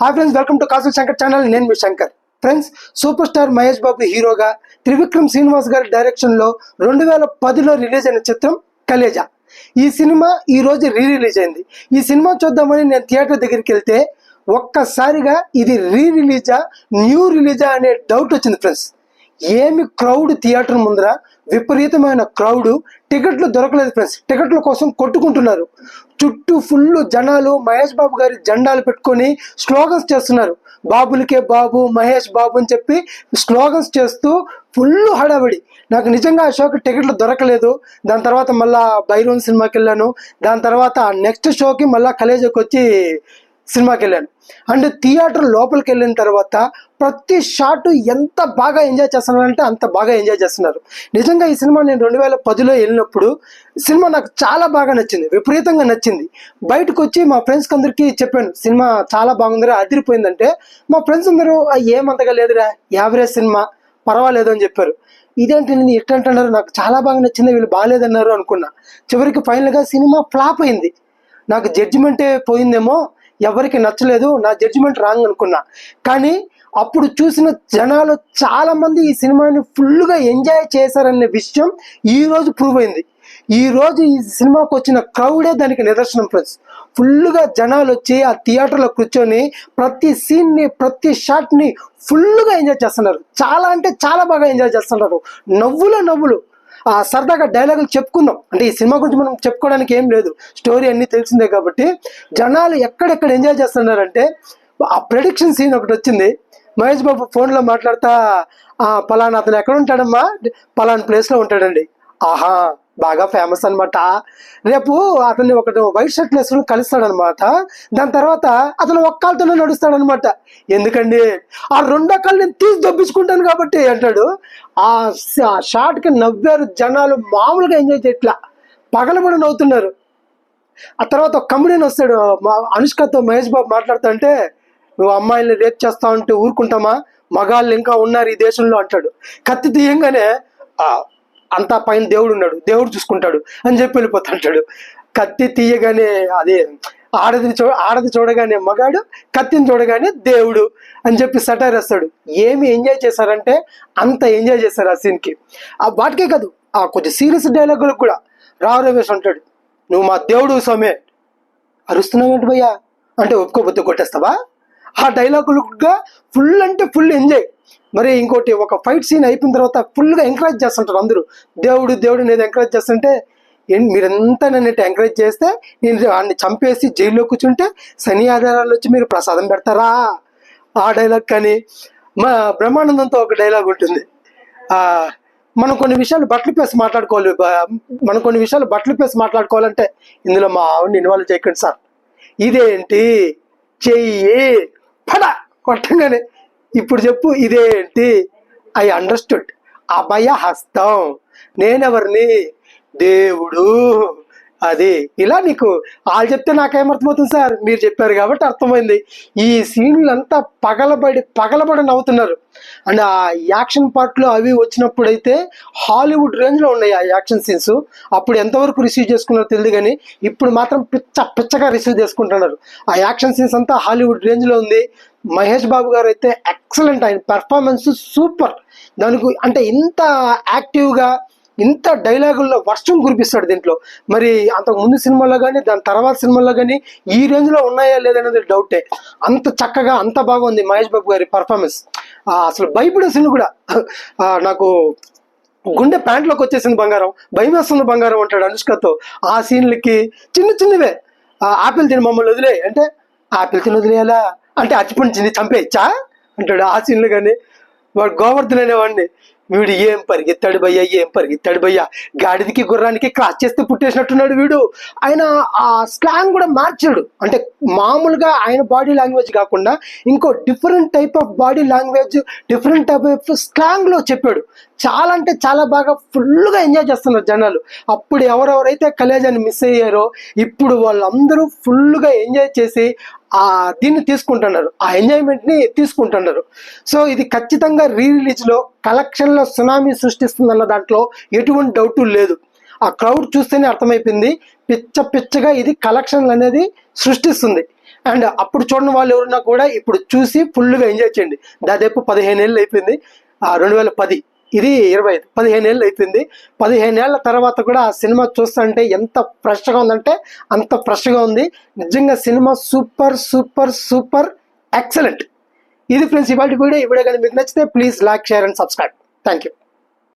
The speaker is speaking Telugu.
Hi friends welcome to Kasul Shankar channel నేను మీ Shankar. Friends super star Mahesh Babu హీరోగా త్రివిక్రమ్ శ్రీనివాస్ గారి డైరెక్షన్లో రెండు వేల పదిలో రిలీజ్ అయిన చిత్రం కలేజా. ఈ సినిమా ఈ రోజు రీ రిలీజ్ అయింది. ఈ సినిమా చూద్దామని నేను థియేటర్ దగ్గరికి వెళ్తే ఒక్కసారిగా ఇది రీ రిలీజా న్యూ రిలీజా అనే డౌట్ వచ్చింది ఫ్రెండ్స్ ఏమి క్రౌడ్ థియేటర్ ముందర విపరీతమైన క్రౌడ్ టికెట్లు దొరకలేదు ఫ్రెండ్స్ టికెట్ల కోసం కొట్టుకుంటున్నారు. చుట్టూ ఫుల్ జనాలు మహేష్ బాబు గారి జెండాలు పెట్టుకొని స్లోగన్స్ చేస్తున్నారు. బాబులకే బాబు మహేష్ బాబు అని చెప్పి స్లోగన్స్ చేస్తూ ఫుల్ హడావిడి. నాకు నిజంగా ఆ షోకి టికెట్లు దొరకలేదు. దాని తర్వాత మళ్ళా బైరోన్ సినిమాకి వెళ్ళాను. దాని తర్వాత నెక్స్ట్ షోకి మళ్ళీ కలేజీకి వచ్చి సినిమాకి వెళ్ళాను. అండ్ థియేటర్ లోపలికి వెళ్ళిన తర్వాత ప్రతి షాట్ ఎంత బాగా ఎంజాయ్ చేస్తున్నారంటే అంత బాగా ఎంజాయ్ చేస్తున్నారు. నిజంగా ఈ సినిమా నేను రెండు వేల పదిలో వెళ్ళినప్పుడు సినిమా నాకు చాలా బాగా నచ్చింది విపరీతంగా నచ్చింది. బయటకు వచ్చి మా ఫ్రెండ్స్కి అందరికీ చెప్పాను సినిమా చాలా బాగుందిరా అదిరిపోయిందంటే మా ఫ్రెండ్స్ అందరూ ఏమంతగా లేదురా యావరేజ్ సినిమా పర్వాలేదు అని చెప్పారు. ఇదేంటి నేను ఇట్ట అంటున్నారు నాకు చాలా బాగా నచ్చింది వీళ్ళు బాగాలేదన్నారు అనుకున్నా. చివరికి ఫైనల్గా సినిమా ఫ్లాప్ అయింది. నాకు జడ్జిమెంటే పోయిందేమో ఎవరికి నచ్చలేదు నా జడ్జిమెంట్ రాంగ్ అనుకున్నా. కానీ అప్పుడు చూసిన జనాలు చాలా మంది ఈ సినిమాని ఫుల్గా ఎంజాయ్ చేశారనే విషయం ఈరోజు ప్రూవ్ అయింది. ఈ రోజు ఈ సినిమాకు వచ్చిన క్రౌడే దానికి నిదర్శనం ఫ్రెండ్స్ ఫుల్గా జనాలు వచ్చి ఆ థియేటర్లో కూర్చొని ప్రతి సీన్ని ప్రతి షాట్ని ఫుల్గా ఎంజాయ్ చేస్తున్నారు. చాలా అంటే చాలా బాగా ఎంజాయ్ చేస్తున్నారు. నవ్వుల నవ్వులు. ఆ సరదాగా డైలాగులు చెప్పుకుందాం. అంటే ఈ సినిమా గురించి మనం చెప్పుకోవడానికి ఏం లేదు. స్టోరీ అన్ని తెలిసిందే కాబట్టి జనాలు ఎక్కడెక్కడ ఎంజాయ్ చేస్తున్నారంటే ఆ ప్రెడిక్షన్ సీన్ ఒకటి వచ్చింది. మహేష్ బాబు ఫోన్లో మాట్లాడుతా "ఆ, పలానా అతను ఎక్కడ ఉంటాడమ్మా పలానా ప్లేస్లో ఉంటాడండి. ఆహా బాగా ఫేమస్ అనమాట రేపు అతన్ని ఒకటి వైట్ షర్ట్ వేసుకుని కలుస్తాడనమాట దాని తర్వాత అతను ఒక్కళ్ళతోనే నడుస్తాడనమాట ఎందుకండి? ఆ రెండో కళ్ళు నేను తీసి దొబ్బించుకుంటాను కాబట్టి అంటాడు. ఆ షార్ట్కి నవ్వారు జనాలు మామూలుగా ఎంజాయ్ చేయట్లా. పగలబడి నవ్వుతున్నారు. ఆ తర్వాత ఒక కమెడియన్ వస్తాడు మా అనుష్కతో మహేష్ బాబు మాట్లాడుతుంటే నువ్వు అమ్మాయిల్ని రేప్ చేస్తా ఉంటే ఊరుకుంటామా? మగాళ్ళు ఇంకా ఉన్నారు ఈ దేశంలో అంటాడు. కత్తి తీయంగానే "ఆ, అంతా పైన దేవుడు ఉన్నాడు. దేవుడు చూసుకుంటాడు అని చెప్పి వెళ్ళిపోతుంటాడు కత్తి తీయగానే అదే ఆడది చూ ఆడది చూడగానే మగాడు కత్తిని చూడగానే దేవుడు అని చెప్పి సటైర్ వేస్తాడు. ఏమి ఎంజాయ్ చేశారంటే అంత ఎంజాయ్ చేశారు ఆ సీన్కి. ఆ వాటికే కాదు ఆ కొంచెం సీరియస్ డైలాగులకు కూడా రావు రమేష్ అంటాడు. నువ్వు మా దేవుడు స్వామి అరుస్తున్నావేంటి భయ్యా? అంటే ఒప్పుకోపోతే కొట్టేస్తావా? ఆ డైలాగులుగా ఫుల్ అంటే ఫుల్ ఎంజాయ్ మరి ఇంకోటి ఒక ఫైట్ సీన్ అయిపోయిన తర్వాత ఫుల్గా ఎంకరేజ్ చేస్తుంటారు అందరూ. దేవుడు దేవుడు నేను ఎంకరేజ్ చేస్తుంటే ఏం మీరంతా నన్ను ఎంకరేజ్ చేస్తే నేను వాడిని చంపేసి జైల్లో కూర్చుంటే శని ఆధారాలు వచ్చి మీరు ప్రసాదం పెడతారా? ఆ డైలాగ్ కానీ మా బ్రహ్మానందంతో ఒక డైలాగ్ ఉంటుంది. మనం కొన్ని విషయాలు బట్టలు పేసి మాట్లాడుకోవాలి. మనం కొన్ని విషయాలు బట్టలు పేసి మాట్లాడుకోవాలంటే ఇందులో మా ఆవిడని ఇన్వాల్వ్ చేయకండి సార్. ఇదేంటి? చెయ్యి. పడ కొట్టంగానే. ఇప్పుడు చెప్పు ఇదేంటి? ఐ అండర్స్టూడ్ అభయ హస్తం నేనెవరిని? దేవుడు. అది. ఇలా నీకు వాళ్ళు చెప్తే నాకేమర్థమవుతుంది సార్? మీరు చెప్పారు కాబట్టి అర్థమైంది. ఈ సీన్లు అంతా పగలబడి పగలబడి నవ్వుతున్నారు. అండ్ ఆ యాక్షన్ పార్ట్లో అవి వచ్చినప్పుడైతే హాలీవుడ్ రేంజ్లో ఉన్నాయి ఆ యాక్షన్ సీన్స్. అప్పుడు ఎంతవరకు రిసీవ్ చేసుకున్నారో తెలియదు కానీ ఇప్పుడు మాత్రం పిచ్చ పిచ్చగా రిసీవ్ చేసుకుంటున్నారు. ఆ యాక్షన్ సీన్స్ అంతా హాలీవుడ్ రేంజ్లో ఉంది. మహేష్ బాబు గారు అయితే ఎక్సలెంట్ ఆయన. Performance super. దానికి అంటే ఇంత యాక్టివ్గా ఇంత డైలాగుల్లో వర్షం కురిపిస్తాడు దీంట్లో. మరి అంతకు ముందు సినిమాలో కానీ దాని తర్వాత సినిమాలో కానీ ఈ రేంజ్లో ఉన్నాయా లేదనేది డౌటే. అంత చక్కగా అంత బాగుంది మహేష్ బాబు గారి పర్ఫార్మెన్స్ అసలు భయపడే సినిమా కూడా. నాకు గుండె ప్యాంట్లోకి వచ్చేసింది బంగారం. భయం వేస్తుంది బంగారం అంటాడు అనుష్కతో. ఆ సీన్లకి చిన్న చిన్నవే. ఆపిల్ తిని మమ్మల్ని వదిలే. అంటే ఆపిల్ తిని వదిలేయాలా? అంటే అచ్చిపండి చిన్ని చంపేయచ్చా? అంటాడు. ఆ సీన్లు కానీ వాడు గోవర్ధన్ అనేవాడిని. వీడు ఏం పరిగెత్తాడు భయ్యా? ఏం పరిగెత్తాడు భయ్యా? గాడిదికి గుర్రానికి క్రాస్ చేస్తే పుట్టేసినట్టున్నాడు వీడు. ఆయన ఆ స్లాంగ్ కూడా మార్చాడు. అంటే మామూలుగా ఆయన బాడీ లాంగ్వేజ్ కాకుండా ఇంకో different type of body language different type of స్లాంగ్లో చెప్పాడు. చాలా అంటే చాలా బాగా ఫుల్గా ఎంజాయ్ చేస్తున్నారు జనాలు. అప్పుడు ఎవరెవరైతే కలేజాన్ని మిస్ అయ్యారో ఇప్పుడు వాళ్ళందరూ ఫుల్గా ఎంజాయ్ చేసి ఆ దీన్ని తీసుకుంటున్నారు. ఆ ఎంజాయ్మెంట్ని తీసుకుంటున్నారు. సో ఇది ఖచ్చితంగా రీ రిలీజ్లో లో సునామీ సృష్టిస్తుందన్న దాంట్లో ఎటువంటి డౌట్ లేదు. ఆ క్రౌడ్ చూస్తేనే అర్థమైపోయింది. పిచ్చ పిచ్చగా ఇది కలెక్షన్లు అనేది సృష్టిస్తుంది. అండ్ అప్పుడు చూడని వాళ్ళు ఎవరున్నా కూడా ఇప్పుడు చూసి ఫుల్గా ఎంజాయ్ చేయండి. దాదాపు పదిహేను ఏళ్ళు అయిపోయింది. రెండు వేల పది ఇది ఇరవై ఐదు పదిహేను ఏళ్ళు అయిపోయింది. పదిహేను ఏళ్ళ తర్వాత కూడా ఆ సినిమా చూస్తుంటే ఎంత ఫ్రెష్గా ఉందంటే అంత ఫ్రెష్గా ఉంది. నిజంగా cinema super super super excellent. ఇది ఫ్రెండ్స్ ఇవాళ వీడియో ఇప్పుడే కానీ మీకు నచ్చితే please like share and subscribe. Thank you